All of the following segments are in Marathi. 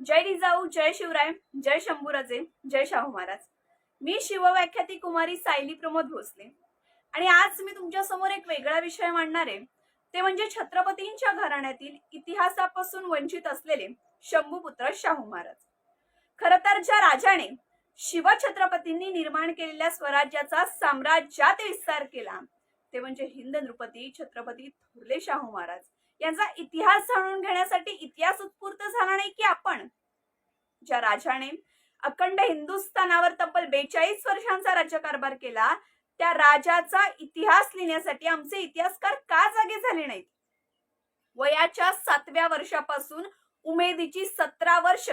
जय जिजाऊ जय शिवराय जय शंभूराजे जय शाहू महाराज. मी शिवव्याख्याती कुमारी सायली प्रमोद भोसले. आणि आज मी तुमच्यासमोर एक वेगळा विषय मांडणार आहे. ते म्हणजे छत्रपतींच्या घराण्यातील इतिहासापासून वंचित असलेले शंभूपुत्र शाहू महाराज. खर तर ज्या राजाने शिवछत्रपतींनी निर्माण केलेल्या स्वराज्याचा साम्राज्यात विस्तार केला ते म्हणजे हिंद नृपती छत्रपती थोरले शाहू महाराज. यांचा इतिहास जाणून घेण्यासाठी इतिहास उत्स्फूर्त झाला नाही की आपण? ज्या राजाने अखंड हिंदुस्थानावर तब्बल बेचाळीस वर्षांचा राज्यकारभार केला त्या राजाचा इतिहास लिहिण्यासाठी आमचे इतिहासकार का जागे झाले नाहीत? वयाच्या सातव्या वर्षापासून उमेदीची सतरा वर्ष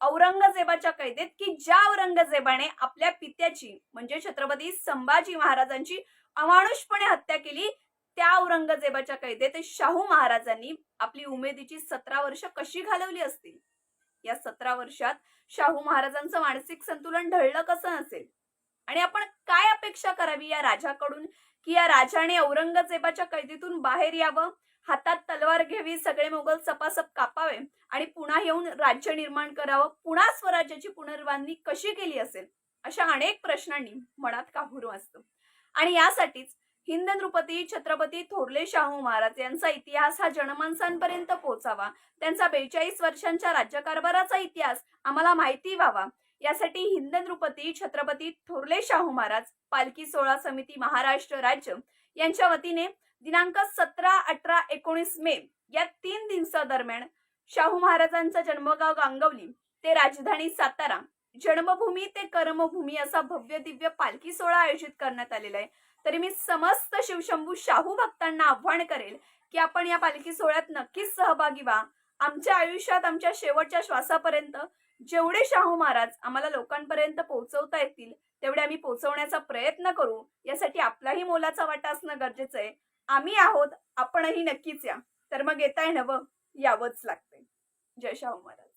औरंगजेबाच्या कैदेत की ज्या औरंगजेबाने आपल्या पित्याची म्हणजे छत्रपती संभाजी महाराजांची अमानुषपणे हत्या केली त्या औरंगजेबाच्या कैदेत शाहू महाराजांनी आपली उमेदीची सतरा वर्ष कशी घालवली असतील? या सतरा वर्षात शाहू महाराजांचं मानसिक संतुलन ढळलं कसं नसेल आणि आपण काय अपेक्षा करावी या राजाकडून की या राजाने औरंगजेबाच्या कैदीतून बाहेर यावं हातात तलवार घ्यावी सगळे मोगल सपासप कापावे आणि पुन्हा येऊन राज्य निर्माण करावं पुन्हा स्वराज्याची पुनर्बांधणी कशी केली असेल? अशा अनेक प्रश्नांनी मनात काहुरू असतो आणि यासाठीच हिंद नृपती छत्रपती थोरले शाहू महाराज यांचा इतिहास हा जनमानसांपर्यंत पोहोचावा. त्यांचा बेचाळीस वर्षांच्या राज्यकारभाराचा इतिहास आम्हाला माहिती व्हावा. यासाठी हिंद नृपती छत्रपती थोरले शाहू महाराज पालखी सोहळा समिती महाराष्ट्र राज्य यांच्या वतीने दिनांक सतरा अठरा एकोणीस मे या तीन दिवसादरम्यान शाहू महाराजांचं जन्मगाव गांगवली ते राजधानी सातारा. जन्मभूमी ते कर्मभूमी असा भव्य दिव्य पालखी सोहळा आयोजित करण्यात आलेला आहे. तरी मी समस्त शिवशंभू शाहू भक्तांना आव्हान करेल की आपण या पालखी सोहळ्यात नक्कीच सहभागी व्हा. आमच्या आयुष्यात आमच्या शेवटच्या श्वासापर्यंत जेवढे शाहू महाराज आम्हाला लोकांपर्यंत पोहोचवता येतील तेवढे आम्ही पोहोचवण्याचा प्रयत्न करू. यासाठी आपलाही मोलाचा वाटा असणं गरजेचं आहे. आम्ही आहोत आपणही नक्कीच या. तर मग येताय नवं यावंच लागते जय शाहू महाराज.